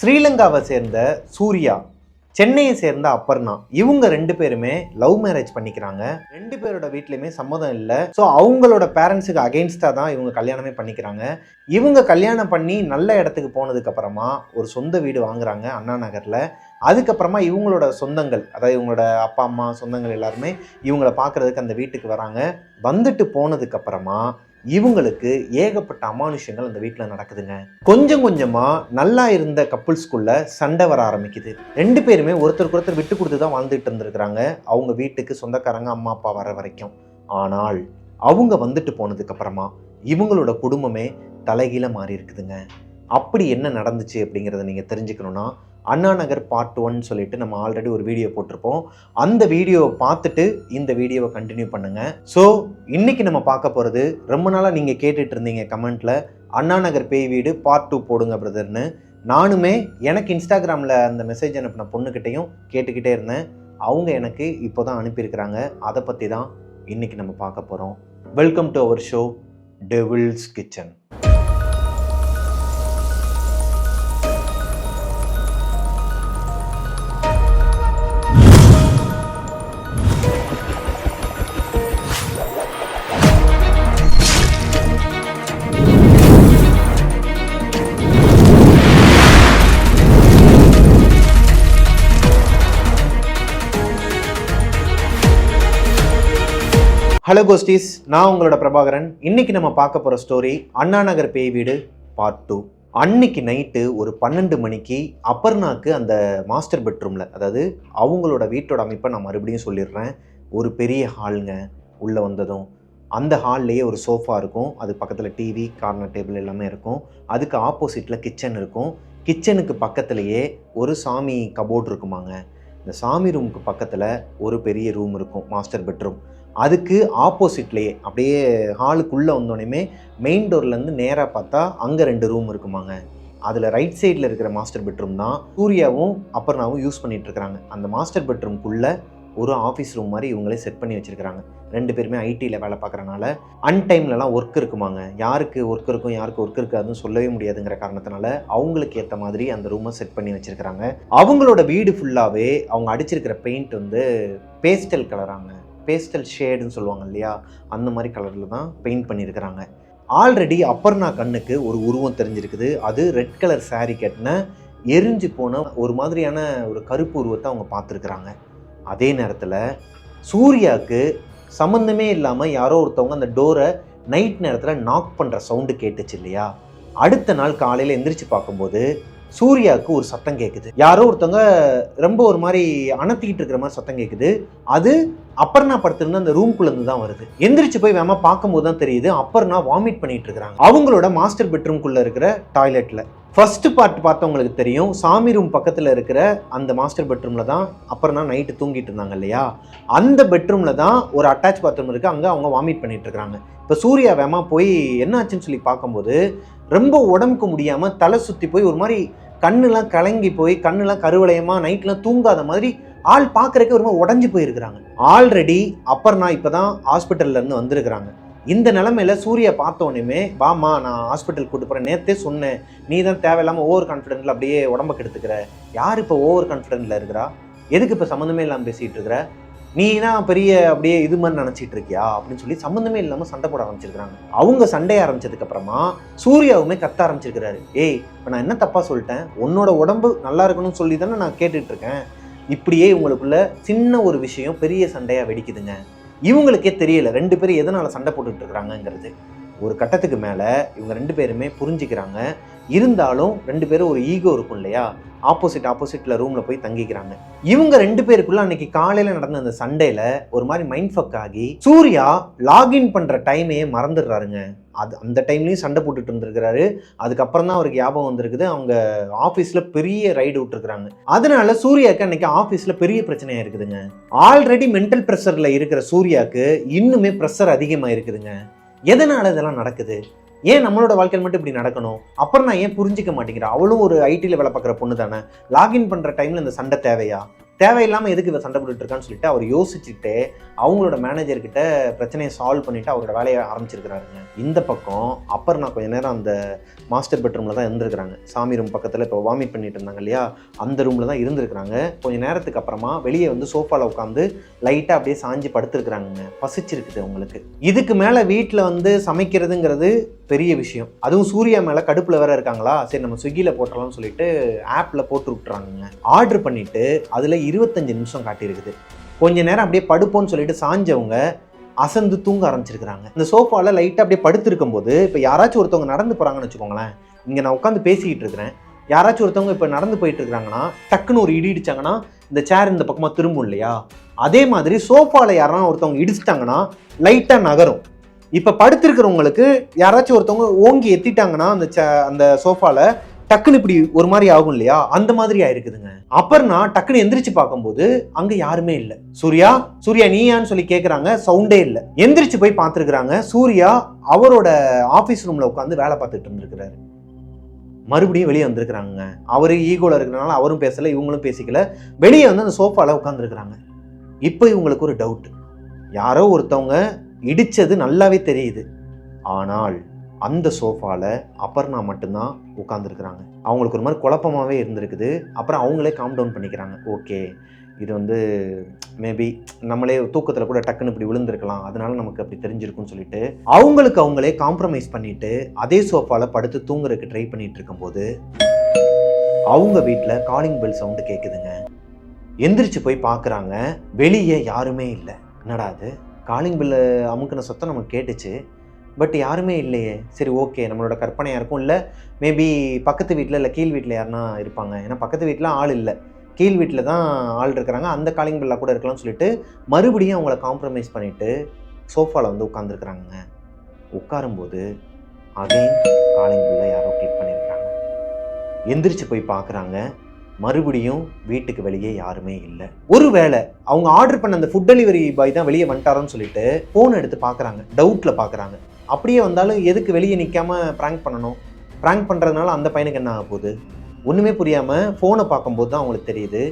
ஸ்ரீலங்காவை சேர்ந்த சூர்யா சென்னையை சேர்ந்த அப்பர்ணா இவங்க ரெண்டு பேருமே லவ் மேரேஜ் பண்ணிக்கிறாங்க. ரெண்டு பேரோட வீட்லையுமே சம்மதம் இல்லை. ஸோ அவங்களோட பேரண்ட்ஸுக்கு அகெயின்ஸ்டாக தான் இவங்க கல்யாணமே பண்ணிக்கிறாங்க. இவங்க கல்யாணம் பண்ணி நல்ல இடத்துக்கு போனதுக்கப்புறமா ஒரு சொந்த வீடு வாங்குறாங்க அண்ணா நகரில். அதுக்கப்புறமா இவங்களோட சொந்தங்கள் அதாவது இவங்களோட அப்பா அம்மா சொந்தங்கள் எல்லாருமே இவங்கள பார்க்கறதுக்கு அந்த வீட்டுக்கு வராங்க. வந்துட்டு போனதுக்கப்புறமா இவங்களுக்கு ஏகப்பட்ட அமானுஷங்கள் அந்த வீட்டில் நடக்குதுங்க. கொஞ்சம் கொஞ்சமாக நல்லா இருந்த கப்புள்ஸ்குள்ள சண்டை வர ஆரம்பிக்குது. ரெண்டு பேருமே ஒருத்தருக்கு ஒருத்தர் விட்டு கொடுத்து தான் வாழ்ந்துட்டு இருந்திருக்கிறாங்க. அவங்க வீட்டுக்கு சொந்தக்காரங்க அம்மா அப்பா வர வரைக்கும். ஆனால் அவங்க வந்துட்டு போனதுக்கப்புறமா இவங்களோட குடும்பமே தலைகீழ மாறி இருக்குதுங்க. அப்படி என்ன நடந்துச்சு அப்படிங்கிறத நீங்கள் தெரிஞ்சுக்கணுன்னா அண்ணா நகர் பார்ட் ஒன் சொல்லிட்டு நம்ம ஆல்ரெடி ஒரு வீடியோ போட்டிருப்போம். அந்த வீடியோவை பார்த்துட்டு இந்த வீடியோவை கண்டினியூ பண்ணுங்க. ஸோ இன்னைக்கு நம்ம பார்க்க போகிறது ரொம்ப நாளாக நீங்கள் கேட்டுட்டு இருந்தீங்க கமெண்ட்ல அண்ணா நகர் பேய் வீடு பார்ட் டூ போடுங்க பிரதர்னு நானுமே எனக்கு இன்ஸ்டாகிராமில் அந்த மெசேஜ் அனுப்பின பொண்ணுக்கிட்டையும் கேட்டுக்கிட்டே இருந்தேன். அவங்க எனக்கு இப்போ தான் அனுப்பியிருக்கிறாங்க. அதை பற்றி தான் இன்னைக்கு நம்ம பார்க்க போகிறோம் welcome to our show Devil's Kitchen hello ghosties நான் உங்களோட பிரபாகரன். இன்னைக்கு நம்ம பார்க்க போகிற ஸ்டோரி அண்ணா நகர் பேய் வீடு பார்ட் டூ அன்னைக்கு நைட்டு ஒரு பன்னெண்டு மணிக்கு அப்பர்னாக்கு அந்த மாஸ்டர் பெட்ரூமில் அதாவது அவங்களோட வீட்டோட அமைப்பை நான் மறுபடியும் சொல்லிடுறேன். ஒரு பெரிய ஹாலுங்க உள்ளே வந்ததும். அந்த ஹால்லேயே ஒரு சோஃபா இருக்கும். அது பக்கத்தில் டிவி கார்னர் டேபிள் எல்லாமே இருக்கும். அதுக்கு ஆப்போசிட்டில் கிச்சன் இருக்கும். கிச்சனுக்கு பக்கத்துலேயே ஒரு சாமி கபோர்ட் இருக்குமாங்க. இந்த சாமி ரூமுக்கு பக்கத்தில் ஒரு பெரிய ரூம் இருக்கும் மாஸ்டர் பெட்ரூம் அதுக்கு ஆப்போசிட்லேயே அப்படியே ஹாலுக்குள்ளே வந்தோடனே மெயின் டோர்லேருந்து நேராக பார்த்தா அங்கே ரெண்டு ரூம் இருக்குமாங்க. அதில் ரைட் சைடில் இருக்கிற மாஸ்டர் பெட்ரூம் தான் சூர்யாவும் அப்பர்ணாவும் யூஸ் பண்ணிகிட்ருக்கிறாங்க அந்த மாஸ்டர் பெட்ரூம்குள்ளே ஒரு ஆஃபீஸ் ரூம் மாதிரி இவங்களே செட் பண்ணி வச்சுருக்கிறாங்க. ரெண்டு பேருமே ஐடியில் வேலை பார்க்குறனால அன்டைம்லலாம் ஒர்க் இருக்குமாங்க. யாருக்கு ஒர்க் இருக்கும் யாருக்கு ஒர்க் இருக்காதுன்னு சொல்லவே முடியாதுங்கிற காரணத்தினால அவங்களுக்கு ஏற்ற மாதிரி அந்த ரூமை செட் பண்ணி வச்சுருக்கிறாங்க. அவங்களோட வீடு ஃபுல்லாகவே அவங்க அடிச்சிருக்கிற பெயிண்ட் வந்து பேஸ்டல் கலராங்க பேஸ்டல் ஷேடுன்னு சொல்லுவாங்க இல்லையா? அந்த மாதிரி கலரில் தான் பெயிண்ட் பண்ணியிருக்கிறாங்க. ஆல்ரெடி அப்பர்னா கண்ணுக்கு ஒரு உருவம் தெரிஞ்சிருக்குது. அது ரெட் கலர் saree கட்டின எரிஞ்சு போன ஒரு மாதிரியான ஒரு கருப்பு உருவத்தை அவங்க பார்த்துருக்குறாங்க. அதே நேரத்தில் சூர்யாவுக்கு சம்மந்தமே இல்லாமல் யாரோ ஒருத்தவங்க அந்த டோரை நைட் நேரத்தில் நாக் பண்ணுற சவுண்டு கேட்டுச்சு இல்லையா? அடுத்த நாள் காலையில் எந்திரிச்சு பார்க்கும்போது சூர்யாவுக்கு ஒரு சத்தம் கேட்குது யாரோ ஒருத்தவங்க ரொம்ப ஒரு மாதிரி அணத்திக்கிட்டு இருக்கிற மாதிரி சத்தம் கேட்குது அது அப்பர்ணா படத்துலேருந்து அந்த ரூம்குள்ளேருந்து தான் வருது. எந்திரிச்சு போய் வேமா பார்க்கும்போது தான் தெரியுது அப்பர்ணா வாமிட் பண்ணிட்டு இருக்கிறாங்க. அவங்களோட மாஸ்டர் பெட்ரூம்குள்ளே இருக்கிற டாய்லெட்டில் ஃபர்ஸ்ட் பார்ட் பார்த்தவங்களுக்கு தெரியும் சாமி ரூம் பக்கத்தில் இருக்கிற அந்த மாஸ்டர் பெட்ரூமில் தான் அப்பர்ணா நைட்டு தூங்கிட்டு இருந்தாங்க இல்லையா? அந்த பெட்ரூமில் தான் ஒரு அட்டாச் பாத்ரூம் இருக்குது அங்கே அவங்க வாமிட் பண்ணிட்டு இருக்கிறாங்க. இப்போ சூர்யா வேமா போய் என்னாச்சுன்னு சொல்லி பார்க்கும்போது ரொம்ப உடம்புக்கு முடியாமல் தலை சுற்றி போய் ஒரு மாதிரி கண்ணுலாம் கலங்கி போய் கண்ணுலாம் கருவளையமாக நைட்லாம் தூங்காத மாதிரி ஆள் பார்க்குறக்கே ஒரு மாதிரி உடஞ்சி போயிருக்கிறாங்க. ஆல்ரெடி அப்பர்னா இப்போ தான் ஹாஸ்பிட்டல்லேருந்து வந்திருக்கிறாங்க. இந்த நிலமையில சூர்யா பார்த்தோன்னே வாமா நான் ஹாஸ்பிட்டல் கூட்டு போகிறேன் நேற்றே சொன்னேன். நீ தான் தேவையில்லாமல் ஓவர் கான்ஃபிடென்ட்ல அப்படியே உடம்ப கெடுத்துக்கிற. யார் இப்போ ஓவர் கான்ஃபிடென்ட்ல இருக்கிறா? எதுக்கு இப்போ சம்மந்தமே இல்லாமல் பேசிகிட்டு இருக்கிற? நீ தான் பெரிய அப்படியே இது மாதிரி நினச்சிட்டு இருக்கியா? அப்படின்னு சொல்லி சம்மந்தமே இல்லாமல் சண்டை போட ஆரம்பிச்சிருக்கிறாங்க. அவங்க சண்டைய ஆரம்பிச்சதுக்கு அப்புறமா சூர்யாவுமே கத்த ஆரம்பிச்சிருக்கிறாரு. ஏய் இப்போ நான் என்ன தப்பாக சொல்லிட்டேன்? உன்னோட உடம்பு நல்லா இருக்கணும்னு சொல்லி தானே நான் கேட்டுட்டு இருக்கேன். இப்படியே இவங்களுக்குள்ள சின்ன ஒரு விஷயம் பெரிய சண்டையாக வெடிக்குதுங்க. இவங்களுக்கே தெரியல ரெண்டு பேரும் எதனால் சண்டை போட்டுட்டு இருக்கிறாங்கங்கிறது. ஒரு கட்டத்துக்கு மேலே இவங்க ரெண்டு பேருமே புரிஞ்சுக்கிறாங்க. இருந்தாலும் ரெண்டு பேரும் ஒரு ஈகோ இருக்கும் இல்லையா? ஆப்போசிட் ஆப்போசிட்டில் ரூமில் போய் தங்கிக்கிறாங்க. இவங்க ரெண்டு பேருக்குள்ள அன்னைக்கு காலையில் நடந்த அந்த சண்டையில் ஒரு மாதிரி மைண்ட் ஃபக் ஆகி சூர்யா லாகின் பண்ணுற டைமே மறந்துடுறாருங்க. அது அந்த டைம்லேயும் சண்டை போட்டுட்டு இருந்திருக்கிறாரு. அதுக்கப்புறம் தான் அவருக்கு ஞாபகம் வந்திருக்குது. அவங்க ஆஃபீஸில் பெரிய ரைடு விட்டுருக்குறாங்க. அதனால சூர்யாவுக்கு அன்னைக்கு ஆஃபீஸில் பெரிய பிரச்சனையாக இருக்குதுங்க. ஆல்ரெடி மென்டல் ப்ரெஷரில் இருக்கிற சூர்யாவுக்கு இன்னுமே ப்ரெஷர் அதிகமாக இருக்குதுங்க எதனால் இதெல்லாம் நடக்குது? ஏன் நம்மளோட வாழ்க்கையில் மட்டும் இப்படி நடக்கணும்? அப்புறம் நான் ஏன் புரிஞ்சிக்க மாட்டேங்கிறேன்? அவளும் ஒரு ஐடியில் வேலை பார்க்குற பொண்ணு தானே. லாகின் பண்ணுற டைமில் இந்த சண்டை தேவையா? தேவையில்லாமல் எதுக்கு இதை சண்டை போட்டுட்டு இருக்கான்னு சொல்லிட்டு அவர் யோசிச்சுட்டு அவங்களோட மேனேஜர்கிட்ட பிரச்சனையை சால்வ் பண்ணிட்டு அவரோட வேலையை ஆரம்பிச்சிருக்கிறாருங்க. இந்த பக்கம் அப்பர் நான் கொஞ்ச நேரம் அந்த மாஸ்டர் பெட்ரூமில் தான் இருந்திருக்கிறாங்க. சாமி ரூம் பக்கத்தில் இப்போ வாமிட் பண்ணிட்டு இருந்தாங்க இல்லையா? அந்த ரூமில் தான் இருந்திருக்கிறாங்க. கொஞ்சம் நேரத்துக்கு அப்புறமா வெளியே வந்து சோஃபாவில் உட்காந்து லைட்டாக அப்படியே சாஞ்சு படுத்துருக்குறாங்க பசிச்சிருக்குது அவங்களுக்கு. இதுக்கு மேலே வீட்டில் வந்து சமைக்கிறதுங்கிறது பெரிய விஷயம். அதுவும் சூர்யா மேலே கடுப்பில் வேற இருக்காங்களா? சரி நம்ம ஸ்விக்கியில் போட்டுறலாம்னு சொல்லிட்டு ஆப்பில் போட்டு விட்டுறாங்க ஆர்டர் பண்ணிவிட்டு அதில் இருபத்தஞ்சு நிமிஷம் காட்டியிருக்குது. கொஞ்ச நேரம் அப்படியே படுப்போம்னு சொல்லிட்டு சாஞ்சவங்க அசந்து தூங்க ஆரம்பிச்சிருக்கிறாங்க. இந்த சோஃபாவில் லைட்டாக அப்படியே படுத்திருக்கும் போது இப்போ யாராச்சும் ஒருத்தவங்க நடந்து போகிறாங்கன்னு வச்சுக்கோங்களேன். இங்கே நான் உட்காந்து பேசிக்கிட்டு இருக்கிறேன். யாராச்சும் ஒருத்தவங்க இப்போ நடந்து போயிட்டு இருக்கிறாங்கன்னா டக்குன்னு ஒரு இடி இடிச்சாங்கன்னா இந்த சேர் இந்த பக்கமாக திரும்பும் இல்லையா? அதே மாதிரி சோஃபாவில் யாராவது ஒருத்தவங்க இடிச்சிட்டாங்கன்னா லைட்டாக நகரும். இப்போ படுத்திருக்கிறவங்களுக்கு யாராச்சும் ஒருத்தவங்க ஓங்கி எத்திட்டாங்கன்னா அந்த சே- அந்த சோஃபாவில் டக்குன்னு இப்படி ஒரு மாதிரி ஆகும் இல்லையா? அந்த மாதிரி ஆயிருக்குதுங்க. அப்பர்னா டக்குன்னு எந்திரிச்சு பார்க்கும்போது அங்க யாருமே இல்லை. சூர்யா சூர்யா நீயான்னு சொல்லி கேட்குறாங்க சவுண்டே இல்லை. எந்திரிச்சு போய் பார்த்துருக்குறாங்க. சூர்யா அவரோட ஆஃபீஸ் ரூம்ல உட்காந்து வேலை பார்த்துட்டு இருந்திருக்கிறாரு. மறுபடியும் வெளியே வந்திருக்கிறாங்க அவரு ஈகோல இருக்கிறனால அவரும் பேசல இவங்களும் பேசிக்கல. வெளியே வந்து அந்த சோஃபால உட்காந்துருக்குறாங்க இப்போ இவங்களுக்கு ஒரு டவுட் யாரோ ஒருத்தவங்க இடித்தது நல்லாவே தெரியுது. ஆனால் அந்த சோஃபாவில் அபர்ணா மட்டும்தான் உட்காந்துருக்குறாங்க அவங்களுக்கு ஒரு மாதிரி குழப்பமாகவே இருந்திருக்குது. அப்புறம் அவங்களே காம் டவுன் பண்ணிக்கிறாங்க. ஓகே இது வந்து மேபி நம்மளே தூக்கத்தில் கூட டக்குன்னு இப்படி விழுந்திருக்கலாம். அதனால நமக்கு அப்படி தெரிஞ்சிருக்கும்னு சொல்லிட்டு அவங்களுக்கு அவங்களே காம்ப்ரமைஸ் பண்ணிட்டு அதே சோஃபாவில் படுத்து தூங்குறதுக்கு ட்ரை பண்ணிட்டு இருக்கும்போது அவங்க வீட்டில் காலிங் பெல் சவுண்டு கேட்குதுங்க எந்திரிச்சு போய் பார்க்குறாங்க வெளியே யாருமே இல்லை. என்னடா அது காலிங் பில்லு அமுக்கின சத்தம் நமக்கு கேட்டுச்சு. பட் யாருமே இல்லையே. சரி ஓகே. நம்மளோட கற்பனையாக இருக்கும். இல்லை மேபி பக்கத்து வீட்டில் இல்லை கீழ் வீட்டில் யாருனா இருப்பாங்க. ஏன்னா பக்கத்து வீட்டில் ஆள் இல்லை. கீழ் வீட்டில் தான் ஆள் இருக்கிறாங்க. அந்த காலிங் பில்லாக கூட இருக்கலாம்னு சொல்லிட்டு மறுபடியும் அவங்கள காம்ப்ரமைஸ் பண்ணிவிட்டு சோஃபாவில் வந்து உட்காந்துருக்குறாங்க உட்காரும்போது அகைன் காலிங் பில்லை யாரோ கிளிக் பண்ணியிருக்கிறாங்க எந்திரிச்சு போய் பார்க்குறாங்க. மறுபடியும் வீட்டுக்கு வெளியே யாருமே இல்லை. ஒருவேளை அவங்க ஆர்டர் பண்ண அந்த ஃபுட் டெலிவரி பாய் தான் வெளியே வந்துட்டாரோன்னு சொல்லிட்டு ஃபோன் எடுத்து பார்க்குறாங்க டவுட்டில் பார்க்குறாங்க அப்படியே வந்தாலும் எதுக்கு வெளியே நிற்காம ப்ராங்க் பண்ணணும்? ப்ராங்க் பண்ணுறதுனால அந்த பையனுக்கு என்ன ஆக போகுது? ஒன்றுமே புரியாமல் ஃபோனை பார்க்கும்போது தான் அவங்களுக்கு தெரியுது.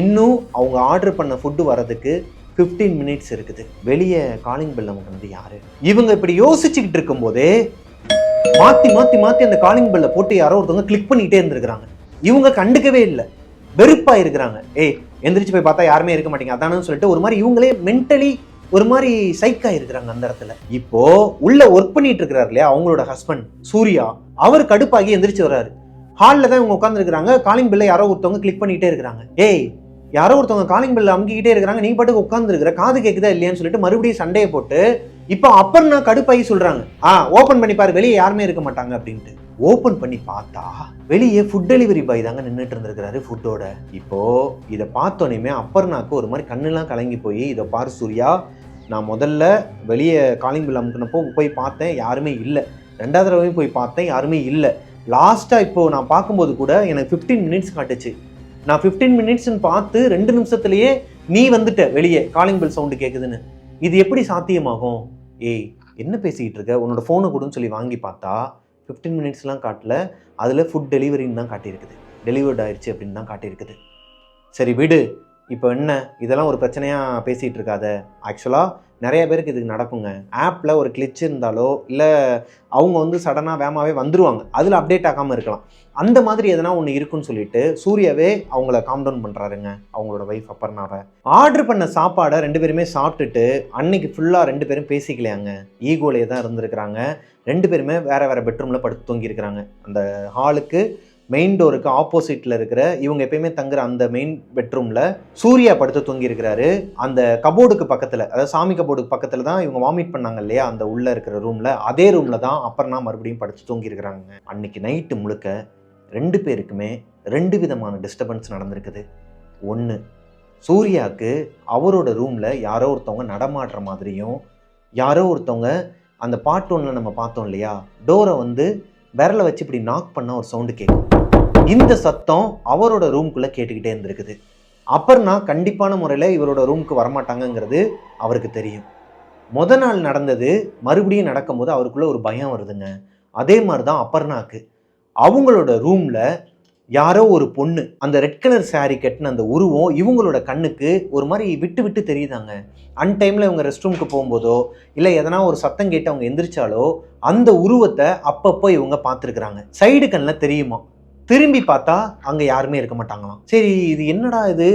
இன்னும் அவங்க ஆர்டர் பண்ண ஃபுட்டு வரதுக்கு 15 மினிட்ஸ் இருக்குது. வெளியே காலிங் பெல் நமக்கு வந்து யாரு? இவங்க இப்படி யோசிச்சுக்கிட்டு இருக்கும்போதே மாற்றி மாற்றி மாற்றி அந்த காலிங் பெல்லை போட்டு யாரோ ஒருத்தவங்க கிளிக் பண்ணிக்கிட்டே இருந்திருக்கிறாங்க. இவங்க கண்டுக்கவே இல்லை. வெறுப்பா இருக்கிறாங்க. ஏய் எந்திரிச்சு போய் பார்த்தா யாருமே இருக்க மாட்டீங்க அதானு சொல்லிட்டு ஒரு மாதிரி இவங்களே மென்டலி ஒரு மாதிரி சைக்காக இருக்கிறாங்க அந்த இடத்துல. இப்போ உள்ள ஒர்க் பண்ணிட்டு இருக்கிறாரு இல்லையா அவங்களோட ஹஸ்பண்ட் சூர்யா அவர் கடுப்பாகி எந்திரிச்சு வர்றாரு. ஹாலில் தான் இவங்க உட்காந்துருக்கிறாங்க காலிங் பில்லை யாரோ ஒருத்தவங்க கிளிக் பண்ணிகிட்டே இருக்கிறாங்க. ஏய் யாரோ ஒருத்தவங்க காலிங் பில்ல அமுக்கிக்கிட்டே இருக்கிறாங்க. நீ பாட்டுக்கு உட்காந்துருக்கிற காது கேக்குதா இல்லையான்னு சொல்லிட்டு மறுபடியும் சண்டையை போட்டு இப்போ அப்பர்னா கடுப்பாகி சொல்றாங்க. ஆ ஓபன் பண்ணி பாரு வெளியே யாருமே இருக்க மாட்டாங்க அப்படின்ட்டு. ஓப்பன் பண்ணி பார்த்தா வெளியே ஃபுட் டெலிவரி பாய் தாங்க நின்றுட்டு இருந்திருக்கிறாரு ஃபுட்டோட இப்போ இதை பார்த்தோன்னே அப்பர்னாக்கு ஒரு மாதிரி கண்ணெல்லாம் கலங்கி போய் இதை பார் சூர்யா நான் முதல்ல வெளியே காலிங் பில் அமுக்கினப்போ போய் பார்த்தேன் யாருமே இல்லை. ரெண்டாவது தடவையும் போய் பார்த்தேன் யாருமே இல்லை. லாஸ்ட்டாக இப்போது நான் பார்க்கும்போது கூட எனக்கு 15 மினிட்ஸ் காட்டுச்சு. நான் 15 மினிட்ஸ்னு பார்த்து ரெண்டு நிமிஷத்துலேயே நீ வந்துட்ட வெளியே காலிங் பில் சவுண்டு கேட்குதுன்னு இது எப்படி சாத்தியமாகும்? ஏய் என்ன பேசிக்கிட்டு இருக்க? உன்னோட ஃபோனை கொடுன்னு சொல்லி வாங்கி பார்த்தா 15 மினிட்ஸ்லாம் காட்டல. அதில் ஃபுட் டெலிவரின்னு தான் காட்டியிருக்குது. டெலிவர்ட் ஆயிடுச்சு அப்படின்னு தான் காட்டியிருக்குது. சரி விடு. இப்போ என்ன? இதெல்லாம் ஒரு பிரச்சனையாக பேசிகிட்டு இருக்காத. ஆக்சுவலாக நிறைய பேருக்கு இதுக்கு நடக்குங்க. ஆப்பில் ஒரு கிளிச் இருந்தாலோ இல்லை அவங்க வந்து சடனாக வேகமாகவே வந்துருவாங்க. அதில் அப்டேட் ஆகாமல் இருக்கலாம். அந்த மாதிரி எதனா ஒன்று இருக்குன்னு சொல்லிட்டு சூர்யாவே அவங்கள காம் டவுன் பண்ணுறாருங்க அவங்களோட ஒய்ஃப் அப்பர்னாவை ஆர்டர் பண்ண சாப்பாடை ரெண்டு பேருமே சாப்பிட்டுட்டு அன்னைக்கு ஃபுல்லாக ரெண்டு பேரும் பேசிக்கலையாங்க. ஈகோலே தான் இருந்திருக்கிறாங்க. ரெண்டு பேருமே வேறு வேறு பெட்ரூமில் படுத்து தூங்கியிருக்கிறாங்க. அந்த ஹாலுக்கு மெயின் டோருக்கு ஆப்போசிட்டில் இருக்கிற இவங்க எப்பயுமே தங்குற அந்த மெயின் பெட்ரூமில் சூர்யா படுத்து தூங்கியிருக்கிறாரு அந்த கபோர்டுக்கு பக்கத்தில் அதாவது சாமி கபோர்டுக்கு பக்கத்தில் தான் இவங்க வாமிட் பண்ணாங்க இல்லையா? அந்த உள்ளே இருக்கிற ரூமில் அதே ரூமில் தான் அப்புறம்னா மறுபடியும் படுத்து தூங்கியிருக்கிறாங்க அன்னைக்கு நைட்டு முழுக்க ரெண்டு பேருக்குமே ரெண்டு விதமான டிஸ்டர்பன்ஸ் நடந்திருக்குது. ஒன்று சூர்யாவுக்கு அவரோட ரூமில் யாரோ ஒருத்தவங்க நடமாடுற மாதிரியும் யாரோ ஒருத்தவங்க அந்த பாட்டு ஒன்றில் நம்ம பார்த்தோம் இல்லையா? டோரை வந்து விரலை வச்சு இப்படி நாக் பண்ண ஒரு சவுண்டு கேட்கும் இந்த சத்தம் அவரோட ரூம்குள்ளே கேட்டுக்கிட்டே இருந்திருக்குது. அப்பர்னா கண்டிப்பான முறையில் இவரோட ரூமுக்கு வரமாட்டாங்கங்கிறது அவருக்கு தெரியும். முத நாள் நடந்தது மறுபடியும் நடக்கும்போது அவருக்குள்ளே ஒரு பயம் வருதுங்க. அதே மாதிரி தான் அப்பர்னாக்கு அவங்களோட ரூமில் யாரோ ஒரு பொண்ணு அந்த ரெட் கலர் saree கட்டின அந்த உருவம் இவங்களோட கண்ணுக்கு ஒரு மாதிரி விட்டு விட்டு தெரியுதாங்க. அன் டைமில் இவங்க ரெஸ்ட் ரூமுக்கு போகும்போதோ இல்லை எதனா ஒரு சத்தம் கேட்டு அவங்க எந்திரிச்சாலோ அந்த உருவத்தை அப்பப்போ இவங்க பார்த்துருக்குறாங்க. சைடு கண்ணில் தெரியுமா? திரும்பி பார்த்தா அங்கே யாருமே இருக்க மாட்டாங்களாம். சரி இது என்னடா இது?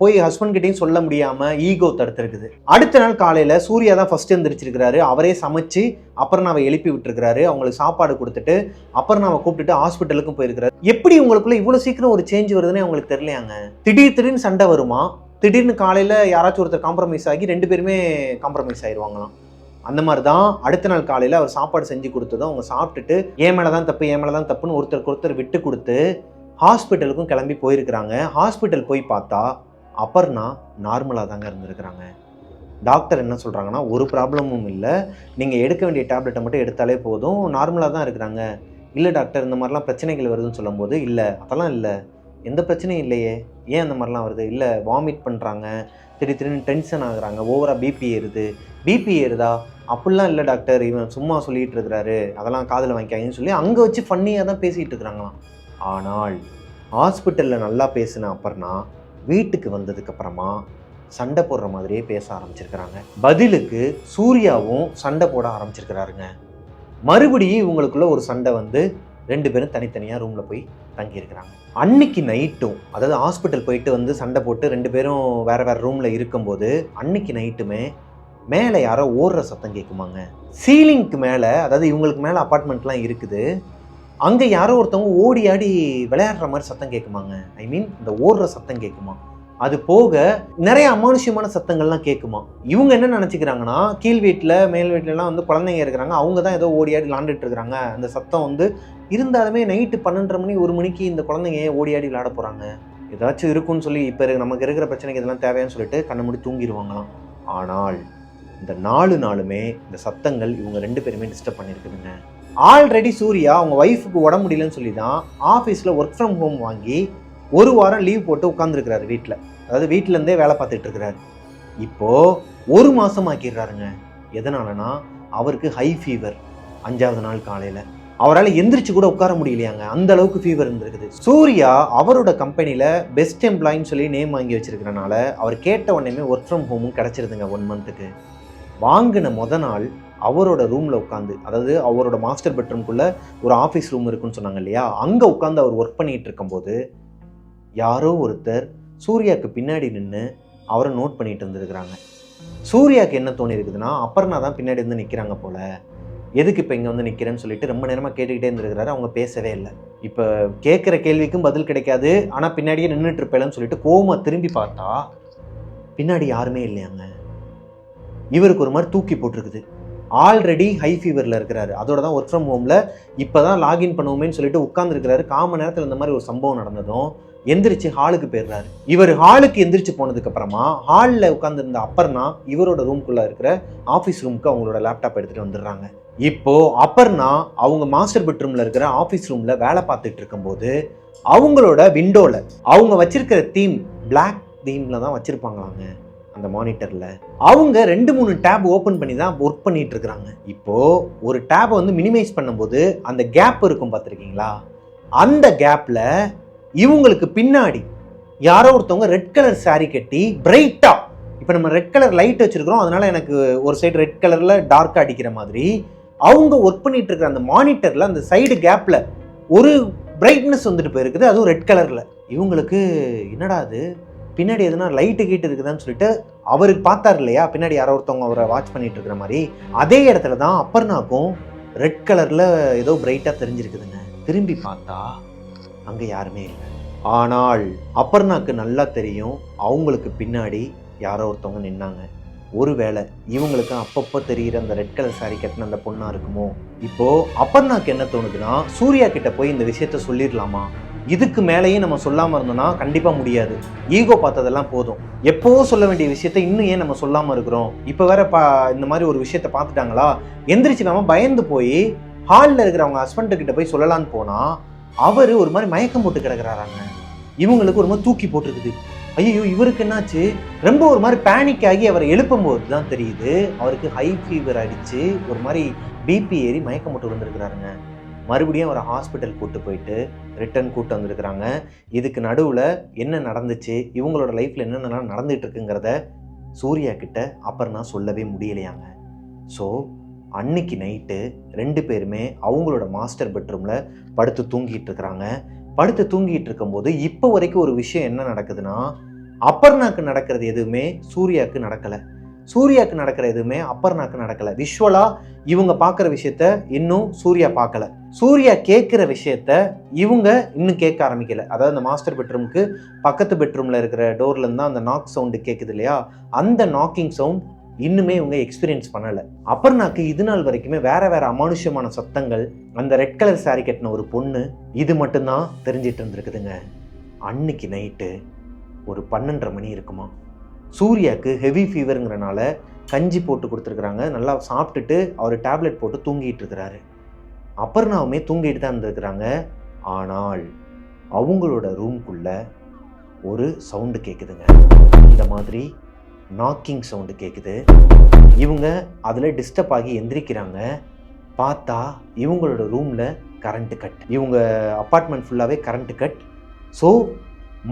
போய் ஹஸ்பண்ட் கிட்டயும் சொல்ல முடியாமல் ஈகோ தடுத்துருக்குது. அடுத்த நாள் காலையில் சூர்யா தான் ஃபஸ்ட்டு எழுந்திரிச்சிருக்கிறாரு அவரே சமைச்சு அப்புறம் நான் எழுப்பி விட்டுருக்கிறாரு. அவங்களுக்கு சாப்பாடு கொடுத்துட்டு அப்புறம் நான் கூப்பிட்டுட்டு ஹாஸ்பிட்டலுக்கும் போயிருக்கிறாரு. எப்படி உங்களுக்குள்ள இவ்வளோ சீக்கிரம் ஒரு சேஞ்ச் வருதுன்னு அவங்களுக்கு தெரியலையாங்க. திடீர் திடீர்னு சண்டை வருமா? திடீர்னு காலையில் யாராச்சும் ஒருத்தர் காம்ப்ரமைஸ் ஆகி ரெண்டு பேருமே காம்ப்ரமைஸ் ஆயிடுவாங்களாம் அந்த மாதிரி தான் அடுத்த நாள் காலையில் அவர் சாப்பாடு செஞ்சு கொடுத்ததும் அவங்க சாப்பிட்டுட்டு ஏன் மேலே தான் தப்பு ஏன் மேலே தான் தப்புன்னு ஒருத்தருக்கு ஒருத்தர் விட்டு கொடுத்து ஹாஸ்பிட்டலுக்கும் கிளம்பி போயிருக்கிறாங்க. ஹாஸ்பிட்டல் போய் பார்த்தா அப்பர்னா நார்மலாக தாங்க இருந்திருக்கிறாங்க. டாக்டர் என்ன சொல்கிறாங்கன்னா ஒரு ப்ராப்ளமும் இல்லை. நீங்கள் எடுக்க வேண்டிய டேப்லெட்டை மட்டும் எடுத்தாலே போதும். நார்மலாக தான் இருக்கிறாங்க. இல்லை டாக்டர் இந்த மாதிரிலாம் பிரச்சனைகள் வருதுன்னு சொல்லும்போது இல்லை அதெல்லாம் இல்லை. எந்த பிரச்சனையும் இல்லையே. ஏன் அந்த மாதிரிலாம் வருது? இல்லை வாமிட் பண்ணுறாங்க திடீர் திடீர்னு டென்ஷன் ஆகுறாங்க. ஓவராக பிபி ஏறுது. பிபி ஏறுதா? அப்படிலாம் இல்லை டாக்டர். இவன் சும்மா சொல்லிட்டு இருக்கிறாரு. அதெல்லாம் காதில் வாங்கிக்காங்கன்னு சொல்லி அங்கே வச்சு ஃபன்னியாக தான் பேசிகிட்டு இருக்கிறாங்களாம். ஆனால் ஹாஸ்பிட்டலில் நல்லா பேசின அப்புறம்னா வீட்டுக்கு வந்ததுக்கப்புறமா சண்டை போடுற மாதிரியே பேச ஆரம்பிச்சிருக்கிறாங்க. பதிலுக்கு சூர்யாவும் சண்டை போட ஆரம்பிச்சிருக்கிறாருங்க. மறுபடியும் இவங்களுக்குள்ள ஒரு சண்டை வந்து ரெண்டு பேரும் தனித்தனியாக ரூமில் போய் தங்கியிருக்கிறாங்க. அன்னைக்கு நைட்டும் அதாவது ஹாஸ்பிட்டல் போயிட்டு வந்து சண்டை போட்டு ரெண்டு பேரும் வேறு வேறு ரூமில் இருக்கும்போது அன்னைக்கு நைட்டுமே மேலே யாரோ ஓடுற சத்தம் கேட்குமாங்க சீலிங்க்கு மேலே அதாவது இவங்களுக்கு மேலே அப்பார்ட்மெண்ட்லாம் இருக்குது. அங்கே யாரோ ஒருத்தவங்க ஓடி ஆடி விளையாடுற மாதிரி சத்தம் கேட்குமாங்க ஐ மீன் இந்த ஓடுற சத்தம் கேட்குமா அது போக நிறைய அமானுஷ்யமான சத்தங்கள்லாம் கேட்குமா இவங்க என்ன நினச்சிக்கிறாங்கன்னா கீழ் வீட்டில் மேல் வீட்டிலலாம் வந்து குழந்தைங்க இருக்கிறாங்க. அவங்க தான் ஏதோ ஓடி ஆடி விளாண்டுட்டு இருக்கிறாங்க. அந்த சத்தம் வந்து இருந்தாலுமே நைட்டு பன்னெண்டரை மணி ஒரு மணிக்கு இந்த குழந்தைங்க ஓடி ஆடி விளாட போகிறாங்க ஏதாச்சும் இருக்குன்னு சொல்லி இப்போ நமக்கு இருக்கிற பிரச்சனைக்கு இதெல்லாம் தேவையான்னு சொல்லிட்டு கண்ணை மூடி தூங்கிடுவாங்களாம். ஆனால் இந்த நாலு நாளுமே இந்த சத்தங்கள் இவங்க ரெண்டு பேருமே டிஸ்டர்ப் பண்ணியிருக்குதுங்க. ஆல்ரெடி சூர்யா அவங்க ஒய்ஃபுக்கு உடம்பு முடியலன்னு சொல்லி தான் ஆஃபீஸில் ஒர்க் ஃப்ரம் ஹோம் வாங்கி ஒரு வாரம் லீவ் போட்டு உட்காந்துருக்கிறாரு வீட்டில் அதாவது வீட்டிலேருந்தே வேலை பார்த்துட்டு இருக்கிறாரு. இப்போது ஒரு மாதம் ஆக்கிடுறாருங்க. எதனாலனா அவருக்கு ஹை ஃபீவர் அஞ்சாவது நாள் காலையில். அவரால் எந்திரிச்சு கூட உட்கார முடியலையாங்க. அந்த அளவுக்கு ஃபீவர் இருந்திருக்குது. சூர்யா அவரோட கம்பெனியில் பெஸ்ட் எம்ப்ளாயின்னு சொல்லி நேம் வாங்கி வச்சிருக்கிறனால அவர் கேட்ட உடனே ஒர்க் ஃப்ரம் ஹோமும் கிடச்சிருதுங்க ஒன் மந்த்துக்கு வாங்கின முத நாள் அவரோட ரூமில் உட்காந்து அதாவது அவரோட மாஸ்டர் பெட்ரூம்குள்ளே ஒரு ஆஃபீஸ் ரூம் இருக்குன்னு சொன்னாங்க இல்லையா? அங்கே உட்காந்து அவர் ஒர்க் பண்ணிகிட்டு இருக்கும்போது யாரோ ஒருத்தர் சூர்யாவுக்கு பின்னாடி நின்று அவரை நோட் பண்ணிட்டு இருந்திருக்கிறாங்க. சூர்யாவுக்கு என்ன தோணி இருக்குதுன்னா அப்பர்னா தான் பின்னாடி இருந்து நிற்கிறாங்க போல். எதுக்கு இப்போ இங்கே வந்து நிற்கிறேன்னு சொல்லிட்டு ரொம்ப நேரமாக கேட்டுக்கிட்டே இருந்திருக்கிறாரு அவங்க பேசவே இல்லை. இப்போ கேட்குற கேள்விக்கும் பதில் கிடைக்காது ஆனால் பின்னாடியே நின்றுட்டு இருப்பேன்னு சொல்லிட்டு கோமா திரும்பி பார்த்தா பின்னாடி யாருமே இல்லையாங்க? இவருக்கு ஒரு மாதிரி தூக்கி போட்டிருக்குது. ஆல்ரெடி ஹை ஃபீவரில் இருக்கிறாரு. அதோட தான் ஒர்க் ஃப்ரம் ஹோமில் இப்போ தான் லாகின் பண்ணுவோமேன்னு சொல்லிட்டு உட்காந்துருக்கிறாரு காம நேரத்தில் இந்த மாதிரி ஒரு சம்பவம் நடந்ததும் எந்திரிச்சு ஹாலுக்கு போயிடுறாரு. இவர் ஹாலுக்கு எந்திரிச்சு போனதுக்கப்புறமா ஹாலில் உட்காந்துருந்த அப்பர்னா இவரோட ரூம்குள்ளே இருக்கிற ஆஃபீஸ் ரூமுக்கு அவங்களோட லேப்டாப் எடுத்துகிட்டு வந்துடுறாங்க. இப்போ அப்பர்னா அவங்க மாஸ்டர் பெட்ரூமில் இருக்கிற ஆஃபீஸ் ரூமில் வேலை பார்த்துட்டு இருக்கும்போது அவங்களோட விண்டோவில் அவங்க வச்சிருக்கிற தீம் பிளாக் தீமில் தான் வச்சுருப்பாங்களாங்க. அந்த மானிட்டரில் அவங்க ரெண்டு மூணு டேப் ஓப்பன் பண்ணி தான் ஒர்க் பண்ணிட்டு இருக்கிறாங்க இப்போ ஒரு டேப்பை வந்து மினிமைஸ் பண்ணும்போது அந்த கேப் இருக்கும் பார்த்துருக்கீங்களா? அந்த கேப்பில் இவங்களுக்கு பின்னாடி யாரோ ஒருத்தவங்க ரெட் கலர் saree கட்டி பிரைட்டாக இப்போ நம்ம ரெட் கலர் லைட் வச்சுருக்குறோம் அதனால் எனக்கு ஒரு சைடு ரெட் கலரில் டார்க்காக அடிக்கிற மாதிரி அவங்க ஒர்க் பண்ணிட்டு இருக்கிற அந்த மானிட்டரில் அந்த சைடு கேப்பில் ஒரு பிரைட்னஸ் வந்துட்டு போயிருக்குது அதுவும் ரெட் கலரில் இவங்களுக்கு என்னடா அது? பின்னாடி எதுனா லைட்டு கீட்டு இருக்குதான்னு சொல்லிட்டு அவருக்கு பார்த்தார் இல்லையா? பின்னாடி யாரோ ஒருத்தவங்க அவரை வாட்ச் பண்ணிட்டு இருக்கிற மாதிரி. அதே இடத்துல தான் அப்பர்னாக்கும் ரெட் கலரில் ஏதோ பிரைட்டாக தெரிஞ்சிருக்குதுங்க. திரும்பி பார்த்தா அங்கே யாருமே இல்லை. ஆனால் அப்பர்னாக்கு நல்லா தெரியும் அவங்களுக்கு பின்னாடி யாரோ ஒருத்தவங்க நின்னாங்க. ஒருவேளை இவங்களுக்கு அப்பப்போ தெரிகிற அந்த ரெட் கலர் சாரி கட்டின அந்த பொண்ணாக இருக்குமோ? இப்போது அப்பர்னாக்கு என்ன தோணுதுன்னா சூர்யா கிட்ட போய் இந்த விஷயத்த சொல்லிடலாமா? இதுக்கு மேலேயும் நம்ம சொல்லாமல் இருந்தோம்னா கண்டிப்பாக முடியாது. ஈகோ பார்த்ததெல்லாம் போதும். எப்போவோ சொல்ல வேண்டிய விஷயத்த இன்னும் ஏன் நம்ம சொல்லாமல் இருக்கிறோம்? இப்போ வேற பா இந்த மாதிரி ஒரு விஷயத்த பார்த்துட்டாங்களா? எந்திரிச்சு நம்ம பயந்து போய் ஹாலில் இருக்கிற அவங்க ஹஸ்பண்ட் கிட்ட போய் சொல்லலான்னு போனால் அவர் ஒரு மாதிரி மயக்கம் போட்டு கிடக்குறாராங்க. இவங்களுக்கு ஒரு மாதிரி தூக்கி போட்டிருக்குது. ஐயோ இவருக்கு என்னாச்சு? ரொம்ப ஒரு மாதிரி பேனிக் ஆகி அவரை எழுப்பும்போது தான் தெரியுது. அவருக்கு ஹை ஃபீவர் அடித்து ஒரு மாதிரி பிபி ஏறி மயக்கம் போட்டு விழுந்திருக்கிறாருங்க. மறுபடியும் அவரை ஹாஸ்பிட்டல் கூட்டு போயிட்டு ரிட்டர்ன் கூட்டு வந்திருக்கிறாங்க. இதுக்கு நடுவில் என்ன நடந்துச்சு? இவங்களோட லைஃப்பில் என்னென்னலாம் நடந்துகிட்ருக்குங்கிறத சூர்யா கிட்ட அபர்ணா சொல்லவே முடியலையாங்க. ஸோ அன்னைக்கு நைட்டு ரெண்டு பேருமே அவங்களோட மாஸ்டர் பெட்ரூமில் படுத்து தூங்கிட்டு இருக்கிறாங்க படுத்து தூங்கிட்டு இருக்கும்போது இப்போ வரைக்கும் ஒரு விஷயம் என்ன நடக்குதுன்னா அப்பர்ணாக்கு நடக்கிறது எதுவுமே சூர்யாவுக்கு நடக்கலை. சூர்யாவுக்கு நடக்கிற எதுவுமே அப்பர்ணாக்கு நடக்கலை. விஷுவலாக இவங்க பார்க்குற விஷயத்த இன்னும் சூர்யா பார்க்கல. சூர்யா கேட்குற விஷயத்த இவங்க இன்னும் கேட்க ஆரம்பிக்கல. அதாவது அந்த மாஸ்டர் பெட்ரூமுக்கு பக்கத்து பெட்ரூமில் இருக்கிற டோர்லேருந்து தான் அந்த நாக் சவுண்டு கேட்குது இல்லையா? அந்த நாக்கிங் சவுண்ட் இன்னுமே இவங்க எக்ஸ்பீரியன்ஸ் பண்ணலை. அப்பர்ணாக்கு இது நாள் வரைக்குமே வேற வேற அமானுஷ்யமான சத்தங்கள் அந்த ரெட் கலர் சாரி கட்டின ஒரு பொண்ணு இது மட்டும்தான் தெரிஞ்சிட்டு இருந்திருக்குதுங்க. அன்னைக்கு நைட்டு ஒரு பன்னெண்டரை மணி இருக்குமா? சூர்யாவுக்கு ஹெவி ஃபீவருங்கிறனால கஞ்சி போட்டு கொடுத்துருக்குறாங்க. நல்லா சாப்பிட்டுட்டு அவர் டேப்லெட் போட்டு தூங்கிட்டு இருக்கிறாரு. அப்பர்ணாவுமே தூங்கிட்டு தான் இருந்திருக்கிறாங்க. ஆனால் அவங்களோட ரூம்குள்ள ஒரு சவுண்டு கேட்குதுங்க இந்த மாதிரி நாக்கிங் சவுண்டு கேட்குது இவங்க அதில் டிஸ்டர்ப் ஆகி எந்திரிக்கிறாங்க. பார்த்தா இவங்களோட ரூமில் கரண்ட்டு கட் இவங்க அப்பார்ட்மெண்ட் ஃபுல்லாகவே கரண்ட்டு கட் ஸோ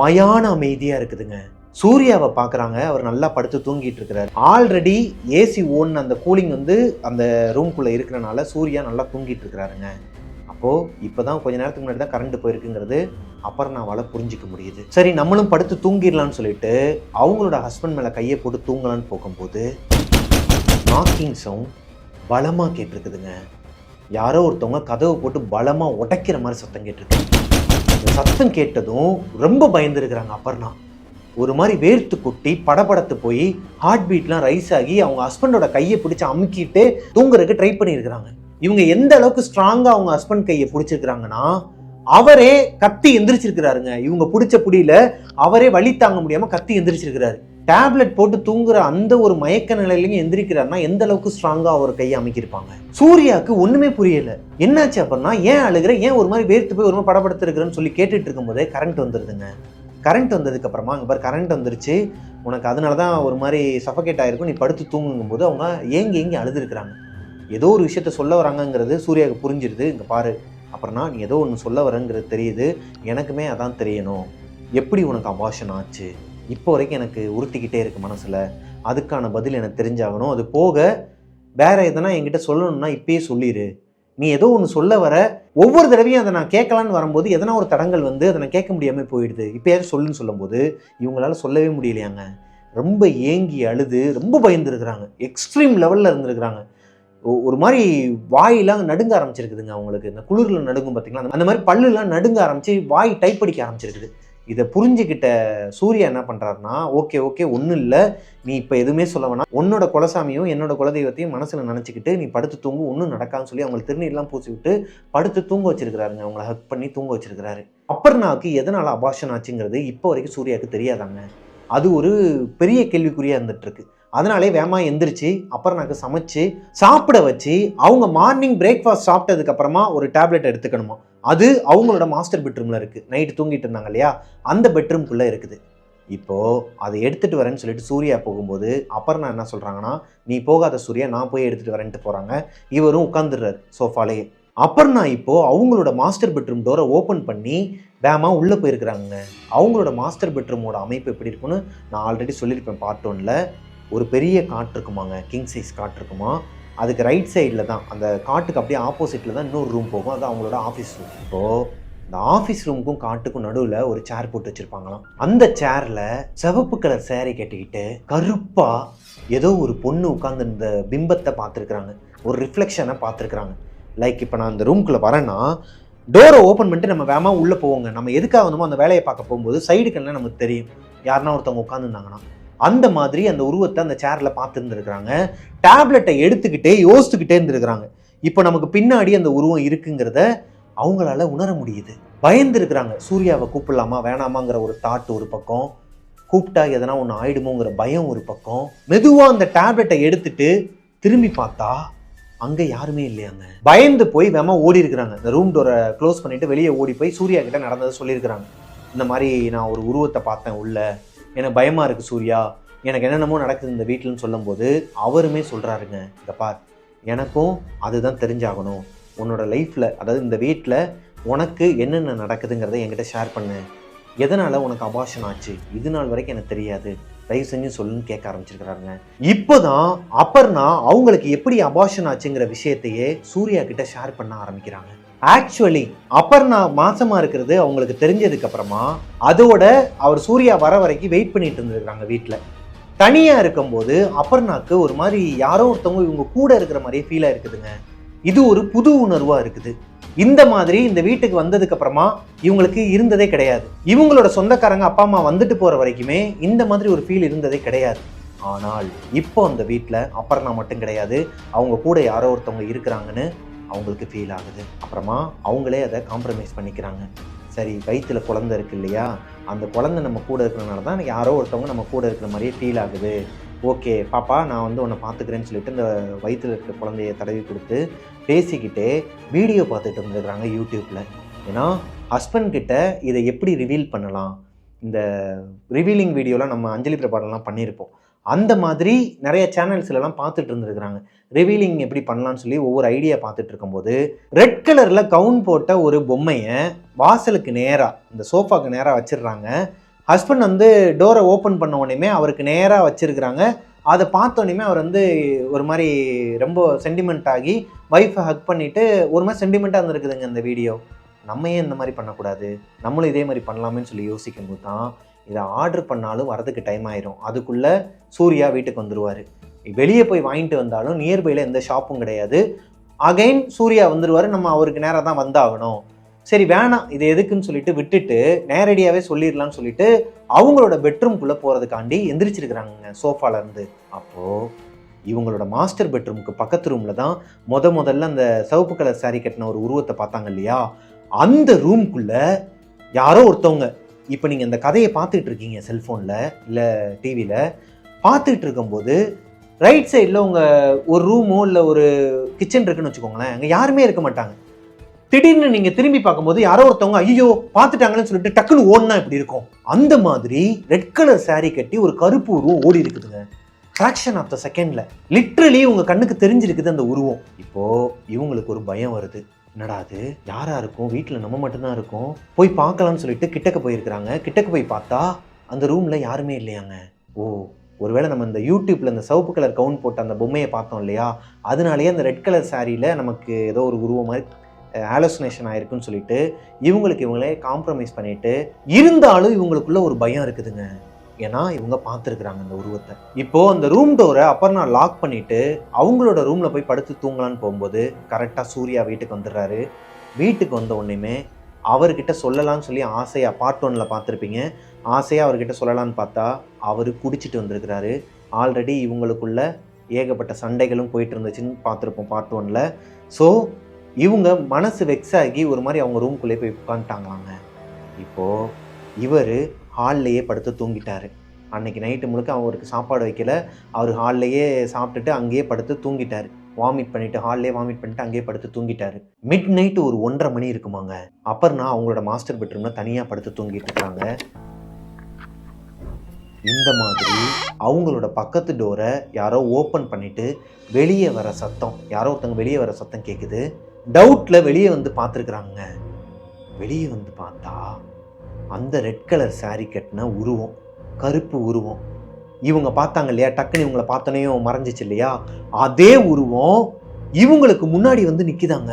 மயான அமைதியாக இருக்குதுங்க. சூர்யாவை பார்க்குறாங்க. அவர் நல்லா படுத்து தூங்கிட்டு இருக்கிறார் ஆல்ரெடி ஏசி ஓன் அந்த கூலிங் வந்து அந்த ரூம்குள்ளே இருக்கிறனால சூர்யா நல்லா தூங்கிட்டு இருக்கிறாருங்க அப்போது இப்போ தான் கொஞ்ச நேரத்துக்கு முன்னாடி தான் கரண்ட் போயிருக்குங்கிறது அபர்ணாவால் புரிஞ்சிக்க முடியுது. சரி நம்மளும் படுத்து தூங்கிடலான்னு சொல்லிட்டு அவங்களோட ஹஸ்பண்ட் மேலே கையை போட்டு தூங்கலான்னு போகும்போது நாக்கிங் சவுண்ட் பலமாக கேட்டிருக்குதுங்க. யாரோ ஒருத்தவங்க கதவை போட்டு பலமாக உடைக்கிற மாதிரி சத்தம் கேட்டிருக்கு. சத்தம் கேட்டதும் ரொம்ப பயந்துருக்கிறாங்க அப்பர்னா ஒரு மாதிரி வேர்த்து குட்டி படபடத்து போய் ஹார்ட் பீட்லாம் ரைஸ் ஆகி அவங்க ஹஸ்பண்டோட கையை பிடிச்சி அமுக்கிட்டு தூங்குறதுக்கு ட்ரை பண்ணியிருக்கிறாங்க. இவங்க எந்த அளவுக்கு ஸ்ட்ராங்காக அவங்க ஹஸ்பண்ட் கையை பிடிச்சிருக்கிறாங்கன்னா அவரே கத்தி எந்திரிச்சிருக்கிறாருங்க. இவங்க பிடிச்ச புடியில அவரே வழி தாங்க முடியாம கத்தி எந்திரிச்சிருக்கிறாரு. டேப்லெட் போட்டு தூங்குற அந்த ஒரு மயக்க நிலையிலையும் எந்திரிக்கிறாருன்னா எந்த அளவுக்கு ஸ்ட்ராங்கா அவர் கையை அமைக்கிருப்பாங்க சூர்யாவுக்கு ஒண்ணுமே புரியல. என்னாச்சு அப்படின்னா ஏன் அழுகிற ஏன் ஒரு மாதிரி வேர்த்து போய் ஒரு மாதிரி படப்படுத்திருக்கிறேன்னு சொல்லி கேட்டுட்டு இருக்கும்போதே கரண்ட் வந்துருதுங்க. கரண்ட் வந்ததுக்கு அப்புறமா அங்கே பாரு கரண்ட் வந்துருச்சு. உனக்கு அதனால தான் ஒரு மாதிரி சஃபகேட் ஆகிருக்கும் நீ படுத்து தூங்குங்கும் போது அவங்க ஏங்கி ஏங்கி அழுதுருக்குறாங்க. ஏதோ ஒரு விஷயத்த சொல்ல வராங்கங்கிறது சூர்யாவுக்கு புரிஞ்சிருது. இங்கே பாரு அப்புறம்னா நீ ஏதோ ஒன்று சொல்ல வரங்கிறது தெரியுது. எனக்குமே அதான் தெரியணும். எப்படி உனக்கு அபாஷன் ஆச்சு? இப்போ வரைக்கும் எனக்கு உறுத்திக்கிட்டே இருக்கு மனசில். அதுக்கான பதில் எனக்கு தெரிஞ்சாகணும். அது போக வேறு எதனா என்கிட்ட சொல்லணும்னா இப்பயே சொல்லிடு நீ ஏதோ ஒன்று சொல்ல வர ஒவ்வொரு தடவையும் அதை நான் கேட்கலான்னு வரும்போது எதனா ஒரு தடங்கள் வந்து அதை நான் கேட்க முடியாமல் போயிடுது. இப்போ ஏதாவது சொல்லுன்னு சொல்லும்போது இவங்களால சொல்லவே முடியலையாங்க. ரொம்ப ஏங்கி அழுது ரொம்ப பயந்துருக்குறாங்க. எக்ஸ்ட்ரீம் லெவலில் இருந்திருக்கிறாங்க. ஒ- ஒரு மாதிரி வாயெல்லாம் நடுங்க ஆரம்பிச்சிருக்குதுங்க அவங்களுக்கு. இந்த குளிரில் நடுங்கும் பார்த்தீங்களா அந்த- மாதிரி பல்லுலாம் நடுங்க ஆரம்பிச்சு வாய் டைப் அடிக்க ஆரம்பிச்சிருக்குது. இதை புரிஞ்சுக்கிட்ட சூர்யா என்ன பண்ணுறாருன்னா ஓகே ஓகே ஒன்றும் இல்லை. நீ இப்போ எதுவுமே சொல்ல வேணாம். உன்னோட குலசாமியும் என்னோட குலதெய்வத்தையும் மனசில் நினச்சிக்கிட்டு நீ படுத்து தூங்கு ஒன்றும் நடக்கான்னு சொல்லி அவங்களை திருநீர்லாம் பூசி விட்டு படுத்து தூங்க வச்சிருக்கிறாருங்க. அவங்கள ஹக் பண்ணி தூங்க வச்சிருக்கிறாரு. அப்பர்னாவுக்கு எதனால் அபாஷன் ஆச்சுங்கிறது இப்போ வரைக்கும் சூர்யாவுக்கு தெரியாதாங்க. அது ஒரு பெரிய கேள்விக்குறியாக இருந்துட்டு அதனாலே வேமா எந்திரிச்சு அப்பர்னாக்கு சமைச்சு சாப்பிட வச்சு அவங்க மார்னிங் பிரேக்ஃபாஸ்ட் சாப்பிட்டதுக்கப்புறமா ஒரு டேப்லெட் எடுத்துக்கணுமா? அது அவங்களோட மாஸ்டர் பெட்ரூமில் இருக்குது நைட்டு தூங்கிட்டு இருந்தாங்க இல்லையா? அந்த பெட்ரூம்குள்ளே இருக்குது. இப்போது அதை எடுத்துகிட்டு வரேன்னு சொல்லிட்டு சூர்யா போகும்போது அப்பர்ணா என்ன சொல்கிறாங்கன்னா நீ போகாத சூர்யா நான் போய் எடுத்துகிட்டு வரேன்ட்டு போகிறாங்க இவரும் உட்காந்துடுறாரு சோஃபாலேயே. அப்பர்ணா இப்போது அவங்களோட மாஸ்டர் பெட்ரூம் டோரை ஓப்பன் பண்ணி வேமா உள்ளே போயிருக்கிறாங்க அவங்களோட மாஸ்டர் பெட்ரூமோட அமைப்பு எப்படி இருக்குன்னு நான் ஆல்ரெடி சொல்லியிருப்பேன் பார்ட் ஒனில் ஒரு பெரிய காற்று இருக்குமாங்க கிங் சைஸ் காற்று இருக்குமா? அதுக்கு ரைட் சைடில் தான் அந்த காட்டுக்கு அப்படியே ஆப்போசிட்டில் தான் இன்னொரு ரூம் போகும். அது அவங்களோட ஆஃபீஸ் ரூம் இப்போது இந்த ஆஃபீஸ் ரூமுக்கும் காட்டுக்கும் நடுவில் ஒரு சேர் போட்டு வச்சுருப்பாங்களாம். அந்த சேரில் சிவப்பு கலர் சேரீ கட்டிக்கிட்டு கருப்பாக ஏதோ ஒரு பொண்ணு உட்காந்து இந்த பிம்பத்தை பார்த்துருக்குறாங்க. ஒரு ரிஃப்ளெக்ஷனை பார்த்துருக்குறாங்க. லைக் இப்போ நான் அந்த ரூம்குள்ளே வரேன்னா டோரை ஓப்பன் பண்ணிட்டு நம்ம வேகமாக உள்ளே போவோங்க. நம்ம எதுக்காக வந்தோமோ அந்த வேலையை பார்க்க போகும்போது சைடுக்கெல்லாம் நமக்கு தெரியும்? யாருன்னா ஒருத்தவங்க உட்காந்துருந்தாங்கன்னா அந்த மாதிரி அந்த உருவத்தை அந்த சேரில் பார்த்துருந்துருக்குறாங்க. டேப்லெட்டை எடுத்துக்கிட்டே யோசிச்சுக்கிட்டே இருந்திருக்கிறாங்க. இப்போ நமக்கு பின்னாடி அந்த உருவம் இருக்குங்கிறத அவங்களால உணர முடியுது. பயந்துருக்கிறாங்க. சூர்யாவை கூப்பிடலாமா வேணாமாங்கிற ஒரு தாட் ஒரு பக்கம். கூப்பிட்டா எதனா ஒன்று ஆயிடுமோங்கிற பயம் ஒரு பக்கம். மெதுவாக அந்த டேப்லெட்டை எடுத்துட்டு திரும்பி பார்த்தா அங்கே யாருமே இல்லையாங்க. பயந்து போய் வேமா ஓடி இருக்கிறாங்க. இந்த ரூம் டோரை க்ளோஸ் பண்ணிட்டு வெளியே ஓடி போய் சூர்யா கிட்ட நடந்ததை சொல்லியிருக்கிறாங்க. இந்த மாதிரி நான் ஒரு உருவத்தை பார்த்தேன் உள்ள. எனக்கு பயமாக இருக்குது சூர்யா. எனக்கு என்னென்னமோ நடக்குது இந்த வீட்டில்னு சொல்லும்போது அவருமே சொல்கிறாருங்க இந்த பார். எனக்கும் அதுதான் தெரிஞ்சாகணும். உன்னோட லைஃப்பில் அதாவது இந்த வீட்டில் உனக்கு என்னென்ன நடக்குதுங்கிறத என்கிட்ட ஷேர் பண்ணு. எதனால் உனக்கு அபாஷன் ஆச்சு? இது நாள் வரைக்கும் எனக்கு தெரியாது. தயவு செஞ்சு சொல்லுன்னு கேட்க ஆரம்பிச்சிருக்கிறாங்க இப்போதான் அப்பர்னா அவங்களுக்கு எப்படி அபாஷன் ஆச்சுங்கிற விஷயத்தையே சூர்யா கிட்ட ஷேர் பண்ண ஆரம்பிக்கிறாங்க. ஆக்சுவலி அப்பர்னா மாசமா இருக்கிறது அவங்களுக்கு தெரிஞ்சதுக்கு அப்புறமா அதோட அவர் சூர்யா வர வரைக்கும் வெயிட் பண்ணிட்டு இருந்திருக்காங்க வீட்டில் தனியா இருக்கும்போது அப்பர்னாக்கு ஒரு மாதிரி யாரோ ஒருத்தவங்க இவங்க கூட இருக்கிற மாதிரியே ஃபீலாக இருக்குதுங்க. இது ஒரு புது உணர்வா இருக்குது. இந்த மாதிரி இந்த வீட்டுக்கு வந்ததுக்கு அப்புறமா இவங்களுக்கு இருந்ததே கிடையாது. இவங்களோட சொந்தக்காரங்க அப்பா அம்மா வந்துட்டு போற வரைக்குமே இந்த மாதிரி ஒரு ஃபீல் இருந்ததே கிடையாது. ஆனால் இப்போ அந்த வீட்டில் அப்பர்ணா மட்டும் கிடையாது. அவங்க கூட யாரோ ஒருத்தவங்க இருக்கிறாங்கன்னு அவங்களுக்கு ஃபீல் ஆகுது. அப்புறமா அவங்களே அதை காம்ப்ரமைஸ் பண்ணிக்கிறாங்க. சரி வயிற்றில் குழந்தை இருக்கு இல்லையா? அந்த குழந்தை நம்ம கூட இருக்கிறனால தான் யாரோ ஒருத்தவங்க நம்ம கூட இருக்கிற மாதிரியே ஃபீல் ஆகுது. ஓகே பாப்பா நான் வந்து உன்னை பார்த்துக்கிறேன்னு சொல்லிட்டு இந்த வயிற்றுல இருக்கிற குழந்தைய தடவி கொடுத்து பேசிக்கிட்டே வீடியோ பார்த்துட்டு இருந்துருக்குறாங்க யூடியூப்பில் ஏன்னா ஹஸ்பண்ட் கிட்ட இதை எப்படி ரிவீல் பண்ணலாம்? இந்த ரிவீலிங் வீடியோலாம் நம்ம அஞ்சலி பிரபாடெல்லாம் பண்ணியிருப்போம். அந்த மாதிரி நிறைய சேனல்ஸ்லலாம் பார்த்துட்டு இருந்துருக்குறாங்க. ரிவீலிங் எப்படி பண்ணலான்னு சொல்லி ஒவ்வொரு ஐடியா பார்த்துட்டு இருக்கும்போது ரெட் கலரில் கவுன் போட்ட ஒரு பொம்மையை வாசலுக்கு நேராக இந்த சோஃபாக்கு நேராக வச்சிடுறாங்க. ஹஸ்பண்ட் வந்து டோரை ஓப்பன் பண்ண உடனேமே அவருக்கு நேராக வச்சுருக்குறாங்க. அதை பார்த்தோன்னே அவர் வந்து ஒரு மாதிரி ரொம்ப சென்டிமெண்ட் ஆகி ஒய்ஃபை ஹக் பண்ணிவிட்டு ஒரு மாதிரி சென்டிமெண்ட்டாக இருந்திருக்குதுங்க இந்த வீடியோ நம்ம ஏன் இந்த மாதிரி பண்ணக்கூடாது? நம்மளும் இதே மாதிரி பண்ணலாமேன்னு சொல்லி யோசிக்கும் போது தான் இதை ஆர்டர் பண்ணாலும் வரதுக்கு டைம் ஆயிரும். அதுக்குள்ளே சூர்யா வீட்டுக்கு வந்துடுவார் வெளியே போய் வாங்கிட்டு வந்தாலும் நியர்பையில் எந்த ஷாப்பும் கிடையாது. அகைன் சூர்யா வந்துடுவார் நம்ம அவருக்கு நேராக தான் வந்தாகணும். சரி வேணாம் இது எதுக்குன்னு சொல்லிட்டு விட்டுட்டு நேரடியாகவே சொல்லிடலாம்னு சொல்லிட்டு அவங்களோட பெட்ரூம்குள்ளே போகிறதுக்காண்டி எந்திரிச்சிருக்கிறாங்க சோஃபாலேருந்து அப்போது இவங்களோட மாஸ்டர் பெட்ரூமுக்கு பக்கத்து ரூமில் தான் முத முதல்ல அந்த சிவப்பு கலர் சாரி கட்டின ஒரு உருவத்தை பார்த்தாங்க இல்லையா? அந்த ரூம்குள்ளே யாரோ ஒருத்தவங்க இப்போ நீங்கள் அந்த கதையை பார்த்துட்டு இருக்கீங்க செல்ஃபோனில் இல்லை டிவியில் பார்த்துட்டு இருக்கும்போது ரைட் சைடில் உங்கள் ஒரு ரூமோ இல்லை ஒரு கிச்சன் இருக்குன்னு வச்சுக்கோங்களேன் அங்கே யாருமே இருக்க மாட்டாங்க. திடீர்னு நீங்கள் திரும்பி பார்க்கும்போது யாரோ ஒருத்தவங்க ஐயோ பார்த்துட்டாங்கன்னு சொல்லிட்டு டக்குன்னு ஓடினா இப்படி இருக்கும்? அந்த மாதிரி ரெட் கலர் சாரீ கட்டி ஒரு கருப்பு உருவம் ஓடி இருக்குதுங்க. ஃப்ராக்ஷன் ஆஃப் த செகண்டில் லிட்ரலி உங்கள் கண்ணுக்கு தெரிஞ்சிருக்குது அந்த உருவம். இப்போது இவங்களுக்கு ஒரு பயம் வருது. என்னடா அது? யாரா இருக்கும்? வீட்டில் நம்ம மட்டும்தான் இருக்கோம். போய் பார்க்கலாம்னு சொல்லிட்டு கிட்டக்க போயிருக்கிறாங்க. கிட்டக்க போய் பார்த்தா அந்த ரூமில் யாருமே இல்லையாங்க? ஓ ஒருவேளை நம்ம இந்த யூடியூப்பில் இந்த சிவப்பு கலர் கவுண்ட் போட்ட அந்த பொம்மையை பார்த்தோம் இல்லையா? அதனாலேயே அந்த ரெட் கலர் சாரியில் நமக்கு ஏதோ ஒரு உருவம் மாதிரி ஆலோசனேஷன் ஆயிருக்குன்னு சொல்லிட்டு இவங்களுக்கு இவங்களே காம்ப்ரமைஸ் பண்ணிட்டு இருந்தாலும் இவங்களுக்குள்ள ஒரு பயம் இருக்குதுங்க. ஏன்னா இவங்க பார்த்துருக்குறாங்க அந்த உருவத்தை. இப்போ அந்த ரூம் டோரை அப்புறம் நான் லாக் பண்ணிட்டு அவங்களோட ரூம்ல போய் படுத்து தூங்கலான்னு போகும்போது கரெக்டாக சூர்யா வீட்டுக்கு வந்துடுறாரு. வீட்டுக்கு வந்த உடனேமே அவர்கிட்ட சொல்லலாம்னு சொல்லி ஆசையாக பார்ட் ஒன்ல பார்த்துருப்பீங்க. ஆசையாக அவர்கிட்ட சொல்லலாம்னு பார்த்தா அவர் குடிச்சிட்டு வந்திருக்கிறாரு. ஆல்ரெடி இவங்களுக்குள்ள ஏகப்பட்ட சண்டைகளும் போயிட்டு இருந்துச்சுன்னு பார்த்துருப்போம் பார்ட் ஒன்ல ஸோ இவங்க மனசு வெக்ஸ் ஆகி ஒரு மாதிரி அவங்க ரூம்குள்ளே போய் உட்காந்துட்டாங்களாங்க. இப்போது இவர் ஹால்லையே படுத்து தூங்கிட்டாரு. அன்னைக்கு நைட்டு முழுக்க அவருக்கு சாப்பாடு வைக்கல. அவர் ஹால்லையே சாப்பிட்டுட்டு அங்கேயே படுத்து தூங்கிட்டார். வாமிட் பண்ணிட்டு ஹால்லே வாமிட் பண்ணிட்டு அங்கேயே படுத்து தூங்கிட்டாரு. மிட் நைட்டு ஒரு ஒன்றரை மணி இருக்குமாங்க. அப்புறம் அவங்களோட மாஸ்டர் பெட்ரூம்ல தனியாக படுத்து தூங்கிட்டு இருக்காங்க. இந்த மாதிரி அவங்களோட பக்கத்து டோரை யாரோ ஓப்பன் பண்ணிட்டு வெளியே வர சத்தம் யாரோ ஒருத்தவங்க வெளியே வர சத்தம் கேட்குது டவுட்டில் வெளியே வந்து பார்த்துருக்குறாங்க வெளியே வந்து பார்த்தா அந்த ரெட் கலர் saree கட்டின உருவம் கருப்பு உருவம். இவங்க பார்த்தாங்க இல்லையா? டக்குன்னு இவங்கள பார்த்தோனையும் மறைஞ்சிச்சு இல்லையா? அதே உருவம் இவங்களுக்கு முன்னாடி வந்து நிற்கிதாங்க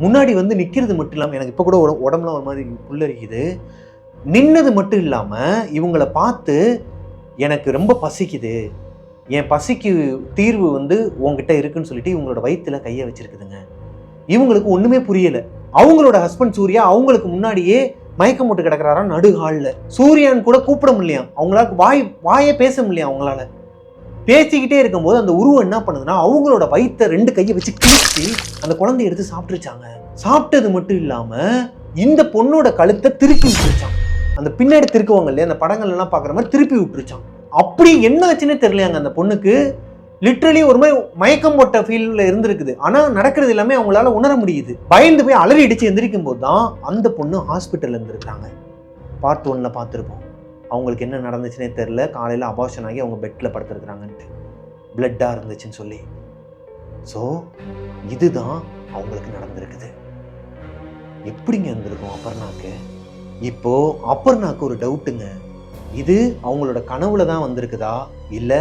முன்னாடி வந்து நிற்கிறது மட்டும் இல்லாமல் எனக்கு இப்போ கூட உடம்புலாம் ஒரு மாதிரி புல்லரிக்குது. நின்னது மட்டும் இல்லாமல் இவங்கள பார்த்து எனக்கு ரொம்ப பசிக்குது. என் பசிக்கு தீர்வு வந்து உங்ககிட்ட இருக்குன்னு சொல்லிட்டு இவங்களோட வயிற்றில் கையை வச்சுருக்குதுங்க. இவங்களுக்கு ஒன்றுமே புரியலை. அவங்களோட ஹஸ்பண்ட் சூர்யா அவங்களுக்கு முன்னாடியே மயக்கம் போட்டு கிடக்கிறாரா நடுகாலில். ஹால்ல சூர்யான்னு கூட கூப்பிட முடியலையாம் அவங்களால வாய் வாயே பேச முடியல அவங்களால? பேசிக்கிட்டே இருக்கும்போது அந்த உருவம் என்ன பண்ணுதுன்னா அவங்களோட வயிற்ற ரெண்டு கையை வச்சு கிழிச்சு அந்த குழந்தைய எடுத்து சாப்பிட்டுருச்சாங்க. சாப்பிட்டது மட்டும் இல்லாமல் இந்த பொண்ணோட கழுத்தை திருப்பி விட்டுருச்சான் அந்த பின்னாடி திருக்குவாங்க இல்லையா அந்த படங்கள்லாம் பார்க்குற மாதிரி திருப்பி விட்டுருச்சான் அப்படி என்ன ஆச்சுன்னே தெரியலையாங்க அந்த பொண்ணுக்கு. லிட்ரலி ஒரு மாதிரி மயக்கம் போட்ட ஃபீலில் இருந்திருக்குது. ஆனால் நடக்கிறது எல்லாமே அவங்களால உணர முடியுது. பயந்து போய் அலறி அடித்து எந்திரிக்கும் போது தான் அந்த பொண்ணு ஹாஸ்பிட்டலில் இருந்திருக்காங்க பார்ட் ஒன்ல பார்த்துருப்போம். அவங்களுக்கு என்ன நடந்துச்சுன்னே தெரில காலையில் அபார்ஷன் ஆகி அவங்க பெட்டில் படுத்துருக்குறாங்கன்ட்டு. பிளட்டாக இருந்துச்சுன்னு சொல்லி. ஸோ இதுதான் அவங்களுக்கு நடந்திருக்குது. எப்படிங்க இருந்திருக்கும் அப்பர்னாக்கு இப்போ அப்பர்னாக்கு ஒரு டவுட்டுங்க. இது அவங்களோட கனவுல தான் வந்திருக்குதா? இல்லை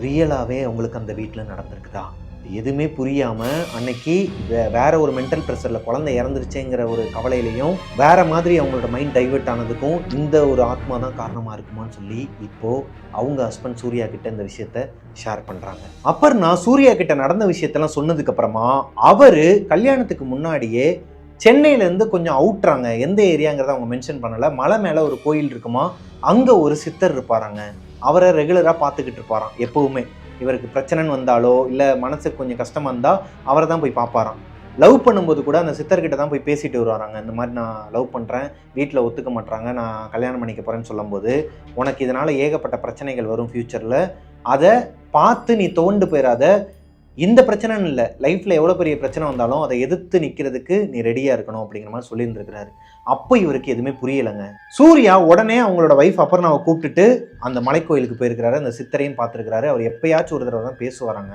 ரியலாகவே அவங்களுக்கு அந்த வீட்டில் நடந்திருக்குதா? எதுவுமே புரியாமல் அன்னைக்கு வே- வேற ஒரு மென்டல் ப்ரெஷரில் குழந்தை இறந்துருச்சேங்கிற ஒரு கவலையிலையும் வேற மாதிரி அவங்களோட மைண்ட் டைவெர்ட் ஆனதுக்கும் இந்த ஒரு ஆத்மா தான் காரணமாக இருக்குமான்னு சொல்லி இப்போது அவங்க ஹஸ்பண்ட் சூர்யா கிட்ட இந்த விஷயத்த ஷேர் பண்ணுறாங்க அப்புறம் சூர்யா கிட்ட நடந்த விஷயத்தெல்லாம் சொன்னதுக்கப்புறமா அவர் கல்யாணத்துக்கு முன்னாடியே சென்னையிலேருந்து கொஞ்சம் அவுட்றாங்க. எந்த ஏரியாங்கிறத அவங்க மென்ஷன் பண்ணலை. மலை மேலே ஒரு கோயில் இருக்குமா? அங்கே ஒரு சித்தர் இருப்பாராங்க. அவரை ரெகுலராக பார்த்துக்கிட்டு இருப்பாராம் எப்போவுமே. இவருக்கு பிரச்சனைன்னு வந்தாலோ இல்லை மனசுக்கு கொஞ்சம் கஷ்டமாக இருந்தால் அவரை தான் போய் பார்ப்பாராம். லவ் பண்ணும்போது கூட அந்த சித்தர்கிட்ட தான் போய் பேசிட்டு வருவாராங்க. இந்த மாதிரி நான் லவ் பண்ணுறேன் வீட்டில் ஒத்துக்க மாட்றாங்க நான் கல்யாணம் பண்ணிக்க போகிறேன்னு சொல்லும்போது உனக்கு இதனால் ஏகப்பட்ட பிரச்சனைகள் வரும் ஃப்யூச்சரில் அதை பார்த்து நீ தோண்டு போயிடாத இந்த பிரச்சனைன்னு இல்லை. லைஃப்பில் எவ்வளோ பெரிய பிரச்சனை வந்தாலும் அதை எதிர்த்து நிற்கிறதுக்கு நீ ரெடியாக இருக்கணும் அப்படிங்கிற மாதிரி சொல்லியிருந்திருக்கிறாரு. அப்போ இவருக்கு எதுவுமே புரியலைங்க. சூர்யா உடனே அவங்களோட ஒய்ஃப் அபர்ணாவை கூப்பிட்டுட்டு அந்த மலைக்கோயிலுக்கு போயிருக்கிறாரு. அந்த சித்தரையும் பார்த்துருக்கிறாரு. அவர் எப்பயாச்சும் ஒரு தடவை தான் பேசுவாராங்க.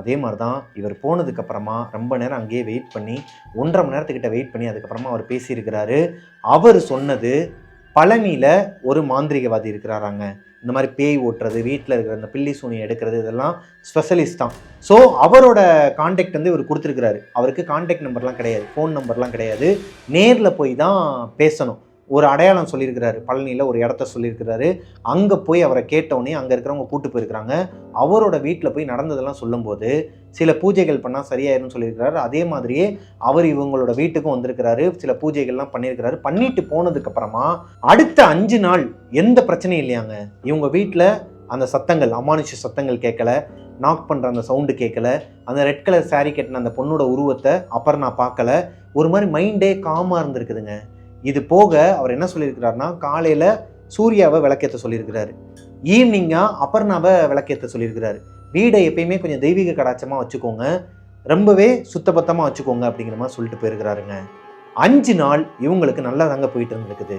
அதே மாதிரி தான் இவர் போனதுக்கப்புறமா ரொம்ப நேரம் அங்கேயே வெயிட் பண்ணி ஒன்றரை மணி நேரத்துக்கிட்ட வெயிட் பண்ணி அதுக்கப்புறமா அவர் பேசியிருக்கிறாரு. அவர் சொன்னது பழனியில் ஒரு மாந்திரிகவாதி இருக்கிறாராங்க. இந்த மாதிரி பேய் ஓட்டுறது வீட்டில் இருக்கிற அந்த பில்லி சூனி எடுக்கிறது இதெல்லாம் ஸ்பெஷலிஸ்ட் தான். ஸோ அவரோட காண்டாக்ட் வந்து இவர் கொடுத்துருக்கிறாரு. அவருக்கு காண்டாக்ட் நம்பர்லாம் கிடையாது ஃபோன் நம்பர்லாம் கிடையாது. நேரில் போய் தான் பேசணும். ஒரு அடையாளம் சொல்லியிருக்கிறாரு. பழனியில் ஒரு இடத்த சொல்லியிருக்கிறாரு. அங்கே போய் அவரை கேட்டவுடனே அங்கே இருக்கிறவங்க கூட்டு போயிருக்கிறாங்க. அவரோட வீட்டில் போய் நடந்ததெல்லாம் சொல்லும்போது சில பூஜைகள் பண்ணால் சரியாயிரும்னு சொல்லியிருக்கிறாரு. அதே மாதிரியே அவர் இவங்களோட வீட்டுக்கும் வந்திருக்கிறாரு. சில பூஜைகள்லாம் பண்ணியிருக்கிறாரு. பண்ணிட்டு போனதுக்கப்புறமா அடுத்த அஞ்சு நாள் எந்த பிரச்சனையும் இல்லையாங்க. இவங்க வீட்டில் அந்த சத்தங்கள் அமானுஷ சத்தங்கள் கேட்கல. நாக் பண்ணுற அந்த சவுண்டு கேட்கல. அந்த ரெட் கலர் saree கட்டின அந்த பொண்ணோட உருவத்தை அப்புறம் நான் பார்க்கல. ஒரு மாதிரி மைண்டே காமாக இருந்திருக்குதுங்க. இது போக அவர் என்ன சொல்லியிருக்கிறாருன்னா காலையில் சூர்யாவை விளக்கேற்ற சொல்லியிருக்கிறாரு. ஈவினிங்காக அபர்ணாவை விளக்கேற்ற சொல்லியிருக்கிறாரு. வீடை எப்பயுமே கொஞ்சம் தெய்வீக கடாச்சமாக வச்சுக்கோங்க. ரொம்பவே சுத்தபத்தமாக வச்சுக்கோங்க அப்படிங்கிற மாதிரி சொல்லிட்டு போயிருக்கிறாருங்க. அஞ்சு நாள் இவங்களுக்கு நல்லா தாங்க போயிட்டு இருந்திருக்குது.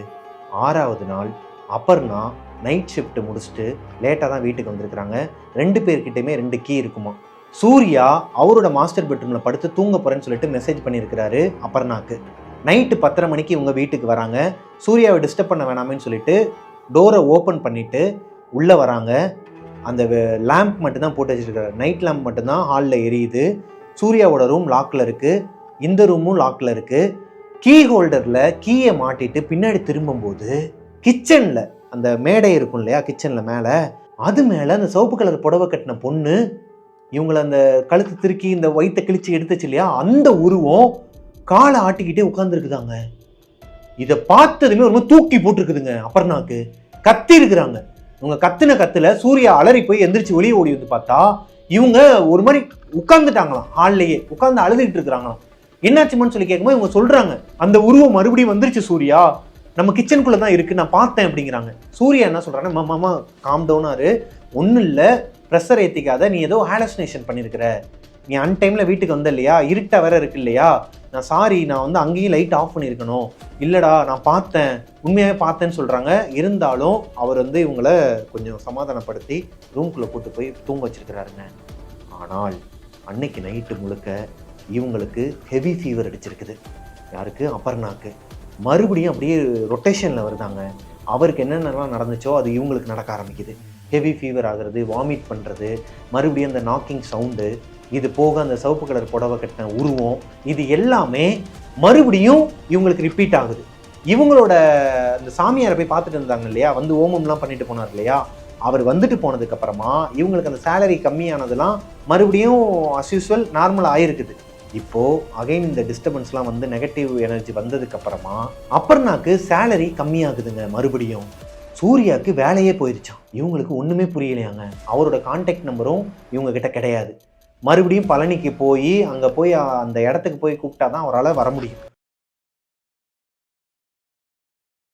ஆறாவது நாள் அபர்ணா நைட் ஷிஃப்ட் முடிச்சுட்டு லேட்டாக தான் வீட்டுக்கு வந்திருக்கிறாங்க. ரெண்டு பேர்கிட்டையுமே ரெண்டு கீ இருக்குமா. சூர்யா அவரோட மாஸ்டர் பெட்ரூமில் படுத்து தூங்க போகிறேன்னு சொல்லிட்டு மெசேஜ் பண்ணியிருக்கிறாரு அபர்ணாக்கு. நைட்டு பத்தரை மணிக்கு இவங்க வீட்டுக்கு வராங்க. சூர்யாவை டிஸ்டர்ப் பண்ண வேணாமேன்னு சொல்லிட்டு டோரை ஓப்பன் பண்ணிவிட்டு உள்ளே வராங்க. அந்த லேம்ப் மட்டும்தான் போட்டு வச்சுருக்காரு. நைட் லேம்ப் மட்டும்தான் ஹாலில் எரியுது. சூர்யாவோட ரூம் லாக்கில் இருக்குது இந்த ரூமும் லாக்கில் இருக்குது கீ ஹோல்டரில் கீயை மாட்டிட்டு பின்னாடி திரும்பும்போது கிச்சனில் அந்த மேடை இருக்கும் இல்லையா கிச்சனில் மேலே அது மேலே அந்த சிவப்பு கலர் புடவை கட்டின பொண்ணு இவங்களை அந்த கழுத்து திருக்கி இந்த வயித்தை கிழிச்சு எடுத்துச்சு இல்லையா அந்த உருவம் காலை ஆட்டிக்கிட்டே உட்காந்துருக்குதாங்க இதை பார்த்ததுமே ரொம்ப தூக்கி போட்டிருக்குதுங்க அபர்ணாக்கு. கத்தி இருக்கிறாங்க இவங்க கத்தின கத்துல சூர்யா அலறி போய் எந்திரிச்சு வெளியே ஓடி வந்து பார்த்தா இவங்க ஒரு மாதிரி உட்காந்துட்டாங்களாம் ஹால்லையே. உட்காந்து அழுதுகிட்டு இருக்கிறாங்களாம். என்னாச்சுமான்னு சொல்லி கேட்கும்போது இவங்க சொல்றாங்க அந்த உருவம் மறுபடியும் வந்துருச்சு சூர்யா. நம்ம கிச்சனுக்குள்ளே தான் இருக்குது நான் பார்த்தேன் அப்படிங்கிறாங்க. சூர்யா என்ன சொல்கிறாங்க மாமா மாமா காம் டவுனாரு ஒன்றும் இல்லை ப்ரெஷர் ஏற்றிக்காத நீ ஏதோ ஹாலஸ்னேஷன் பண்ணியிருக்கிற நீ அன் டைமில் வீட்டுக்கு வந்த இல்லையா இருட்ட வேற இருக்கு இல்லையா? நான் சாரி நான் வந்து அங்கேயும் லைட் ஆஃப் பண்ணியிருக்கணும். இல்லைடா நான் பார்த்தேன். உண்மையாகவே பார்த்தேன்னு சொல்கிறாங்க இருந்தாலும் அவர் வந்து இவங்கள கொஞ்சம் சமாதானப்படுத்தி ரூம்குள்ளே கூட்டு போய் தூங்க வச்சிருக்கிறாருங்க. ஆனால் அன்னைக்கு நைட்டு முழுக்க இவங்களுக்கு ஹெவி ஃபீவர் அடிச்சிருக்குது. யாருக்கு? அப்பர்னாக்கு மறுபடியும் அப்படியே ரொட்டேஷனில் வருதாங்க. அவருக்கு என்னென்னலாம் நடந்துச்சோ அது இவங்களுக்கு நடக்க ஆரம்பிக்குது. ஹெவி ஃபீவர் ஆகிறது வாமிட் பண்ணுறது மறுபடியும் அந்த நாக்கிங் சவுண்டு இது போக அந்த சிவப்பு கலர் புடவை கட்டின உருவம் இது எல்லாமே மறுபடியும் இவங்களுக்கு ரிப்பீட் ஆகுது. இவங்களோட அந்த சாமியாரை போய் பார்த்துட்டு இருந்தாங்க இல்லையா? வந்து ஓமம்லாம் பண்ணிட்டு போனார் இல்லையா? அவர் வந்துட்டு போனதுக்கப்புறமா இவங்களுக்கு அந்த சேலரி கம்மியானதெல்லாம் மறுபடியும் அஸ்யூஸ்வல் நார்மல் ஆயிருக்குது. இப்போது அகைன் இந்த டிஸ்டர்பன்ஸ்லாம் வந்து நெகட்டிவ் எனர்ஜி வந்ததுக்கப்புறமா அப்பர்னாக்கு சேலரி கம்மியாகுதுங்க மறுபடியும். சூர்யாவுக்கு வேலையே போயிருச்சான் இவங்களுக்கு ஒன்றுமே புரியலையாங்க. அவரோட கான்டாக்ட் நம்பரும் இவங்க கிட்ட கிடையாது. மறுபடியும் பழனிக்கு போய் அங்கே போய் அந்த இடத்துக்கு போய் கூப்பிட்டா தான் அவரால் வர முடியும்.